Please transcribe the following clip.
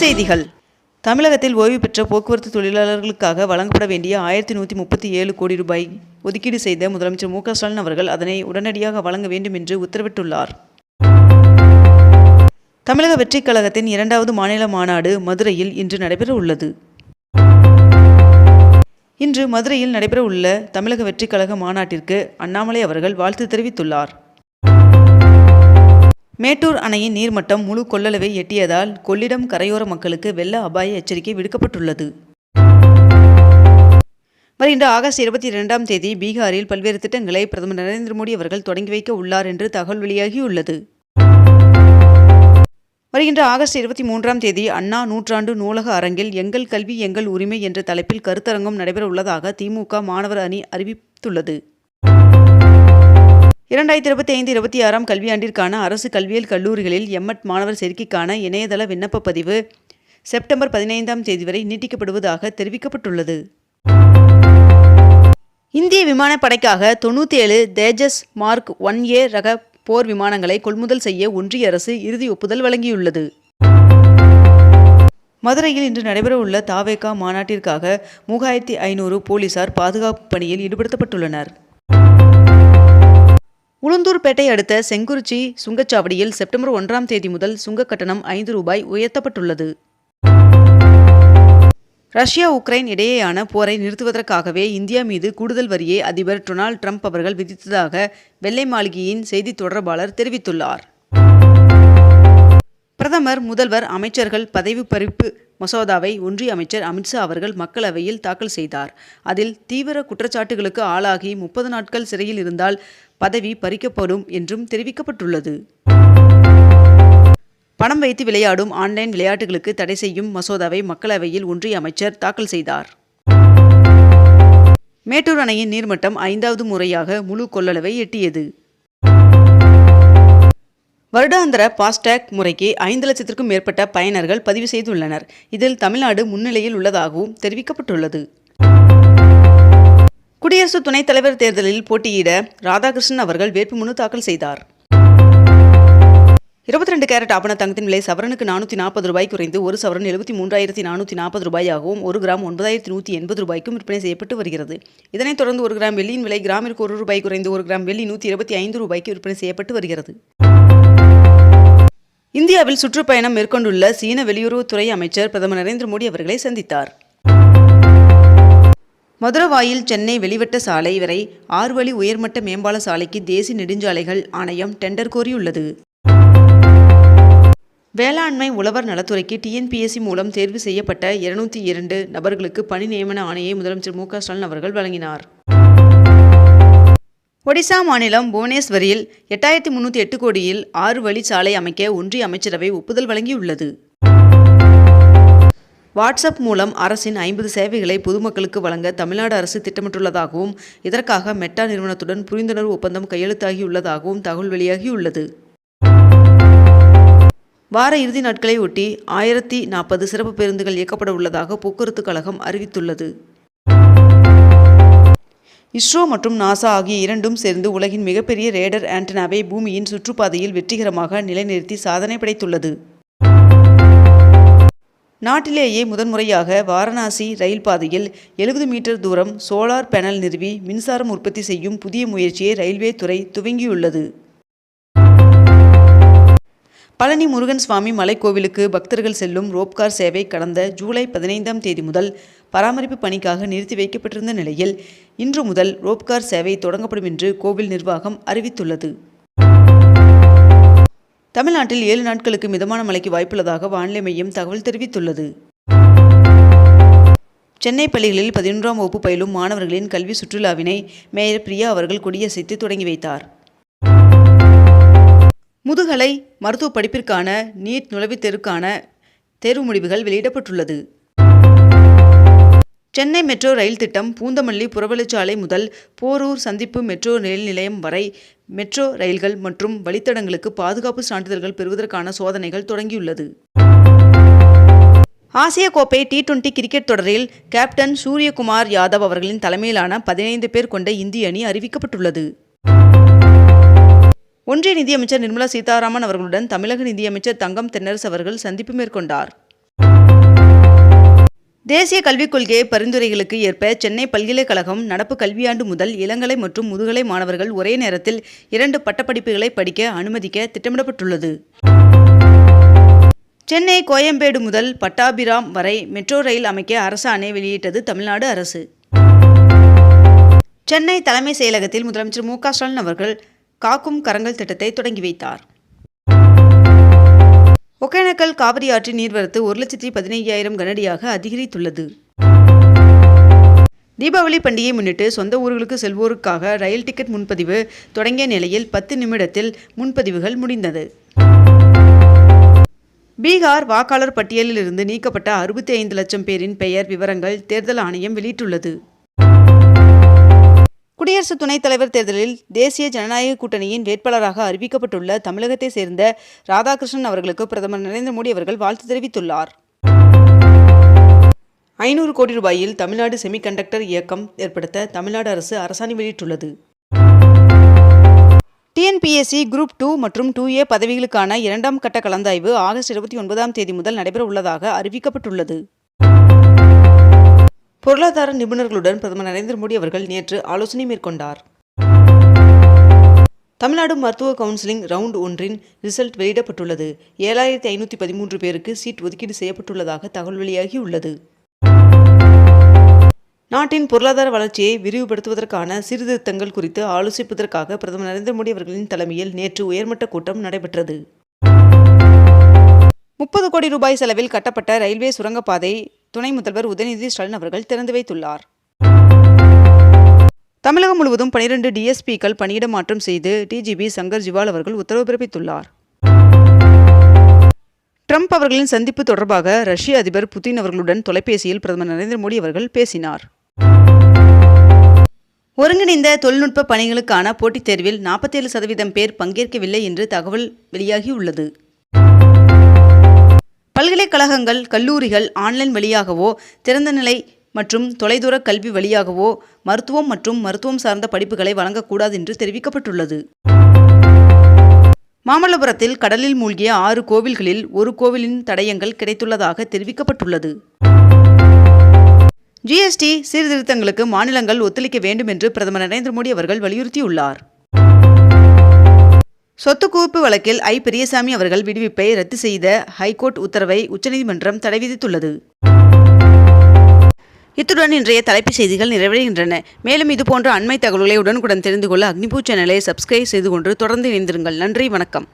செய்திகள். தமிழகத்தில் ஓய்வு பெற்ற போக்குவரத்து தொழிலாளர்களுக்காக வழங்கப்பட வேண்டிய ஆயிரத்தி நூற்றி முப்பத்தி ஏழு கோடி ரூபாய் ஒதுக்கீடு செய்த முதலமைச்சர் மு ஸ்டாலின் அவர்கள் அதனை உடனடியாக வழங்க வேண்டும் என்று உத்தரவிட்டுள்ளார். தமிழக வெற்றிக் கழகத்தின் இரண்டாவது மாநில மாநாடு மதுரையில் இன்று நடைபெற உள்ளது. இன்று மதுரையில் நடைபெற உள்ள தமிழக வெற்றிக் கழக மாநாட்டிற்கு அண்ணாமலை அவர்கள் வாழ்த்து தெரிவித்துள்ளார். மேட்டூர் அணையின் நீர்மட்டம் முழு கொள்ளளவை எட்டியதால் கொள்ளிடம் கரையோர மக்களுக்கு வெள்ள அபாய எச்சரிக்கை விடுக்கப்பட்டுள்ளது. வருகின்ற ஆகஸ்ட் இருபத்தி இரண்டாம் தேதி பீகாரில் பல்வேறு திட்டங்களை பிரதமர் நரேந்திர மோடி அவர்கள் தொடங்கி வைக்க உள்ளார் என்று தகவல் வெளியாகியுள்ளது. வருகின்ற ஆகஸ்ட் இருபத்தி மூன்றாம் தேதி அண்ணா நூற்றாண்டு நூலக அரங்கில் எங்கள் கல்வி எங்கள் உரிமை என்ற தலைப்பில் கருத்தரங்கம் நடைபெற உள்ளதாக திமுக மாணவர் அணி அறிவித்துள்ளது. இரண்டாயிரத்தி இருபத்தி ஐந்து இருபத்தி ஆறாம் கல்வியாண்டிற்கான அரசு கல்வியியல் கல்லூரிகளில் எம்எட் மாணவர் சேர்க்கைக்கான இணையதள விண்ணப்ப பதிவு செப்டம்பர் பதினைந்தாம் தேதி வரை நீட்டிக்கப்படுவதாக தெரிவிக்கப்பட்டுள்ளது. இந்திய விமானப்படைக்காக தொண்ணூற்றி ஏழு தேஜஸ் மார்க் ஒன் ஏ ரக போர் விமானங்களை கொள்முதல் செய்ய ஒன்றிய அரசு இறுதி ஒப்புதல் வழங்கியுள்ளது. மதுரையில் இன்று நடைபெறவுள்ள தாவேகா மாநாட்டிற்காக மூவாயிரத்தி ஐநூறு போலீசார் பாதுகாப்பு பணியில் ஈடுபடுத்தப்பட்டுள்ளனர். உளுந்தூர்பேட்டை அடுத்த செங்குறிச்சி சுங்கச்சாவடியில் செப்டம்பர் ஒன்றாம் தேதி முதல் சுங்க கட்டணம் ஐந்து ரூபாய் உயர்த்தப்பட்டுள்ளது. ரஷ்யா உக்ரைன் இடையேயான போரை நிறுத்துவதற்காகவே இந்தியா மீது கூடுதல் வரியை அதிபர் டொனால்ட் ட்ரம்ப் அவர்கள் விதித்ததாக வெள்ளை மாளிகையின் செய்தி தொடர்பாளர் தெரிவித்துள்ளார். பிரதமர் முதல்வர் அமைச்சர்கள் பதவி பறிப்பு மசோதாவை ஒன்றிய அமைச்சர் அமித்ஷா அவர்கள் மக்களவையில் தாக்கல் செய்தார். அதில் தீவிர குற்றச்சாட்டுகளுக்கு ஆளாகி முப்பது நாட்கள் சிறையில் இருந்தால் பதவி பறிக்கப்படும் என்றும் தெரிவிக்கப்பட்டுள்ளது. பணம் வைத்து விளையாடும் ஆன்லைன் விளையாட்டுகளுக்கு தடை செய்யும் மசோதாவை மக்களவையில் ஒன்றிய அமைச்சர் தாக்கல் செய்தார். மேட்டூர் அணையின் நீர்மட்டம் ஐந்தாவது முறையாக முழு கொள்ளளவை எட்டியது. வருடாந்திர பாஸ்டேக் முறைக்கு ஐந்து லட்சத்திற்கும் மேற்பட்ட பயனர்கள் பதிவு செய்துள்ளனர். இதில் தமிழ்நாடு முன்னிலையில் உள்ளதாகவும் தெரிவிக்கப்பட்டுள்ளது. குடியரசு துணைத் தலைவர் தேர்தலில் போட்டியிட ராதாகிருஷ்ணன் அவர்கள் வேட்புமனு தாக்கல் செய்தார். இருபத்தி ரெண்டு கேரட் ஆபண தங்கத்தின் விலை சவரனுக்கு நானூற்றி நாற்பது ரூபாய் குறைந்து ஒரு சவரன் எழுபத்தி மூன்றாயிரத்தி நானூற்றி நாற்பது ரூபாயாகவும் ஒரு கிராம் ஒன்பதாயிரத்தி நூற்றி எண்பது ரூபாய்க்கும் விற்பனை செய்யப்பட்டு வருகிறது. இதனைத் தொடர்ந்து ஒரு கிராம் வெள்ளியின் விலை கிராமிற்கு ஒரு ரூபாய் குறைந்து ஒரு கிராம் வெள்ளி நூற்றி இருபத்தி ஐந்து ரூபாய்க்கு விற்பனை செய்யப்பட்டு வருகிறது. இந்தியாவில் சுற்றுப்பயணம் மேற்கொண்டுள்ள சீன வெளியுறவுத்துறை அமைச்சர் பிரதமர் நரேந்திர மோடி அவர்களை சந்தித்தார். மதுரவாயில் சென்னை வெளிவட்ட சாலை வரை ஆறு வழி உயர்மட்ட மேம்பால சாலைக்கு தேசிய நெடுஞ்சாலைகள் ஆணையம் டெண்டர் கோரியுள்ளது. வேளாண்மை உழவர் நலத்துறைக்கு டிஎன்பிஎஸ்சி மூலம் தேர்வு செய்யப்பட்ட இருநூத்தி இரண்டு நபர்களுக்கு பணி நியமன ஆணையை முதலமைச்சர் மு ஸ்டாலின் அவர்கள் வழங்கினார். ஒடிசா மாநிலம் புவனேஸ்வரில் எட்டாயிரத்தி முன்னூற்றி எட்டு கோடியில் ஆறு வழி சாலை அமைக்க ஒன்றிய அமைச்சரவை ஒப்புதல் வழங்கியுள்ளது. வாட்ஸ்அப் மூலம் அரசின் ஐம்பது சேவைகளை பொதுமக்களுக்கு வழங்க தமிழ்நாடு அரசு திட்டமிட்டுள்ளதாகவும் இதற்காக மெட்டா நிறுவனத்துடன் புரிந்துணர்வு ஒப்பந்தம் கையெழுத்தாகியுள்ளதாகவும் தகவல் வெளியாகியுள்ளது. வார இறுதி நாட்களை ஒட்டி ஆயிரத்தி நாற்பது சிறப்பு பேருந்துகள் இயக்கப்பட உள்ளதாக போக்குவரத்து கழகம் அறிவித்துள்ளது. இஸ்ரோ மற்றும் நாசா ஆகிய இரண்டும் சேர்ந்து உலகின் மிகப்பெரிய ரேடர் ஆண்டனாவை பூமியின் சுற்றுப்பாதையில் வெற்றிகரமாக நிலைநிறுத்தி சாதனை படைத்துள்ளது. நாட்டிலேயே முதன்முறையாக வாரணாசி ரயில் பாதையில் எழுபது மீட்டர் தூரம் சோலார் பேனல் நிறுவி மின்சாரம் உற்பத்தி செய்யும் புதிய முயற்சியை ரயில்வே துறை துவங்கியுள்ளது. பழனி முருகன் சுவாமி மலைக்கோவிலுக்கு பக்தர்கள் செல்லும் ரோப்கார் சேவை கடந்த ஜூலை பதினைந்தாம் தேதி முதல் பராமரிப்பு பணிக்காக நிறுத்தி வைக்கப்பட்டிருந்த நிலையில் இன்று முதல் ரோப்கார் சேவை தொடங்கப்படும் என்று கோவில் நிர்வாகம் அறிவித்துள்ளது. தமிழ்நாட்டில் ஏழு நாட்களுக்கு மிதமான மழைக்கு வாய்ப்புள்ளதாக வானிலை மையம் தகவல் தெரிவித்துள்ளது. சென்னை பள்ளிகளில் பதினொன்றாம் வகுப்பு பயிலும் மாணவர்களின் கல்வி சுற்றுலாவினை மேயர் பிரியா அவர்கள் கொடியசைத்து தொடங்கி வைத்தார். முதுகலை மருத்துவ படிப்பிற்கான நீட் நுழைவுத் தேர்வுக்கான தேர்வு முடிவுகள் வெளியிடப்பட்டுள்ளது. சென்னை மெட்ரோ ரயில் திட்டம் பூந்தமல்லி புறவழிச்சாலை முதல் போரூர் சந்திப்பு மெட்ரோ ரயில் நிலையம் வரை மெட்ரோ ரயில்கள் மற்றும் வழித்தடங்களுக்கு பாதுகாப்பு சான்றிதழ்கள் பெறுவதற்கான சோதனைகள் தொடங்கியுள்ளது. ஆசிய கோப்பை டி டுவெண்டி கிரிக்கெட் தொடரில் கேப்டன் சூரியகுமார் யாதவ் அவர்களின் தலைமையிலான பதினைந்து பேர் கொண்ட இந்திய அணி அறிவிக்கப்பட்டுள்ளது. ஒன்றிய நிதியமைச்சர் நிர்மலா சீதாராமன் அவர்களுடன் தமிழக நிதியமைச்சர் தங்கம் தென்னரசு அவர்கள் சந்திப்பு மேற்கொண்டார். தேசிய கல்விக் கொள்கை பரிந்துரைகளுக்கு ஏற்ப சென்னை பல்கலைக்கழகம் நடப்பு கல்வியாண்டு முதல் இளங்கலை மற்றும் முதுகலை மாணவர்கள் ஒரே நேரத்தில் இரண்டு பட்டப்படிப்புகளை படிக்க அனுமதிக்க திட்டமிடப்பட்டுள்ளது. சென்னை கோயம்பேடு முதல் பட்டாபிராம் வரை மெட்ரோ ரயில் அமைக்க அரசாணை வெளியிட்டது தமிழ்நாடு அரசு. சென்னை தலைமை செயலகத்தில் முதலமைச்சர் மு க ஸ்டாலின் அவர்கள் காக்கும் கரங்கள் திட்டத்தை தொடங்கி வைத்தார். ஒகேனக்கல் காவிரி ஆற்றின் நீர்வரத்து ஒரு லட்சத்தி பதினைஞ்சாயிரம் கனடியாக அதிகரித்துள்ளது. தீபாவளி பண்டிகையை முன்னிட்டு சொந்த ஊர்களுக்கு செல்வோருக்காக ரயில் டிக்கெட் முன்பதிவு தொடங்கிய நிலையில் பத்து நிமிடத்தில் முன்பதிவுகள் முடிந்தது. பீகார் வாக்காளர் பட்டியலில் இருந்து நீக்கப்பட்ட அறுபத்தி ஐந்து லட்சம் பேரின் பெயர் விவரங்கள் தேர்தல் ஆணையம் வெளியிட்டுள்ளது. குடியரசு துணைத் தலைவர் தேர்தலில் தேசிய ஜனநாயக கூட்டணியின் வேட்பாளராக அறிவிக்கப்பட்டுள்ள தமிழகத்தை சேர்ந்த ராதாகிருஷ்ணன் அவர்களுக்கு பிரதமர் நரேந்திர மோடி அவர்கள் வாழ்த்து தெரிவித்துள்ளார். ஐநூறு கோடி ரூபாயில் தமிழ்நாடு செமிகண்டக்டர் இயக்கம் ஏற்படுத்த தமிழ்நாடு அரசு அரசாணை வெளியிட்டுள்ளது. டிஎன்பிஎஸ்சி குரூப் டூ மற்றும் டூ ஏ பதவிகளுக்கான இரண்டாம் கட்ட கலந்தாய்வு ஆகஸ்ட் இருபத்தி ஒன்பதாம் தேதி முதல் நடைபெற உள்ளதாக அறிவிக்கப்பட்டுள்ளது. பொருளாதார நிபுணர்களுடன் பிரதமர் நரேந்திர மோடி அவர்கள் நேற்று ஆலோசனை மேற்கொண்டார். தமிழ்நாடு மருத்துவ கவுன்சிலிங் ரவுண்ட் ஒன்றின் ரிசல்ட் வெளியிடப்பட்டுள்ளது. ஏழாயிரத்தி ஐநூற்றி பதிமூன்று பேருக்கு சீட் ஒதுக்கீடு செய்யப்பட்டுள்ளதாக தகவல் வெளியாகியுள்ளது. நாட்டின் பொருளாதார வளர்ச்சியை விரிவுபடுத்துவதற்கான சீர்திருத்தங்கள் குறித்து ஆலோசிப்பதற்காக பிரதமர் நரேந்திர மோடி அவர்களின் தலைமையில் நேற்று உயர்மட்ட கூட்டம் நடைபெற்றது. முப்பது கோடி ரூபாய் செலவில் கட்டப்பட்ட ரயில்வே சுரங்கப்பாதை துணை முதல்வர் உதயநிதி ஸ்டாலின் அவர்கள் திறந்து வைத்துள்ளார். தமிழகம் முழுவதும் பனிரெண்டு டிஎஸ்பிக்கள் பணியிட மாற்றம் செய்து டிஜிபி சங்கர் ஜிவால் அவர்கள் உத்தரவு பிறப்பித்துள்ளார். ட்ரம்ப் அவர்களின் சந்திப்பு தொடர்பாக ரஷ்ய அதிபர் புதின் அவர்களுடன் தொலைபேசியில் பிரதமர் நரேந்திர மோடி அவர்கள் பேசினார். ஒருங்கிணைந்த தொழில்நுட்ப பணிகளுக்கான போட்டித் தேர்வில் நாற்பத்தேழு சதவீதம் பேர் பங்கேற்கவில்லை என்று தகவல் வெளியாகியுள்ளது. பல்கலைக்கழகங்கள் கல்லூரிகள் ஆன்லைன் வழியாகவோ திறந்தநிலை மற்றும் தொலைதூர கல்வி வழியாகவோ மருத்துவம் மற்றும் மருத்துவம் சார்ந்த படிப்புகளை வழங்கக்கூடாது என்று தெரிவிக்கப்பட்டுள்ளது. மாமல்லபுரத்தில் கடலில் மூழ்கிய ஆறு கோவில்களில் ஒரு கோவிலின் தடயங்கள் கிடைத்துள்ளதாக தெரிவிக்கப்பட்டுள்ளது. ஜிஎஸ்டி சீர்திருத்தங்களுக்கு மாநிலங்கள் ஒத்துழைக்க வேண்டும் என்று பிரதமர் நரேந்திர மோடி அவர்கள் வலியுறுத்தியுள்ளார். சொத்து குவிப்பு வழக்கில் ஐ. பெரியசாமி அவர்கள் விடுவிப்பை ரத்து செய்த ஹைகோர்ட் உத்தரவை உச்சநீதிமன்றம் தடை விதித்துள்ளது. இத்துடன் இன்றைய தலைப்புச் செய்திகள் நிறைவடைகின்றன. மேலும் இதுபோன்ற அண்மை தகவல்களை உடனுக்குடன் தெரிந்து கொள்ள அக்னிபூ சேனலை சப்ஸ்கிரைப் செய்து கொண்டு தொடர்ந்து இணைந்திருங்கள். நன்றி வணக்கம்.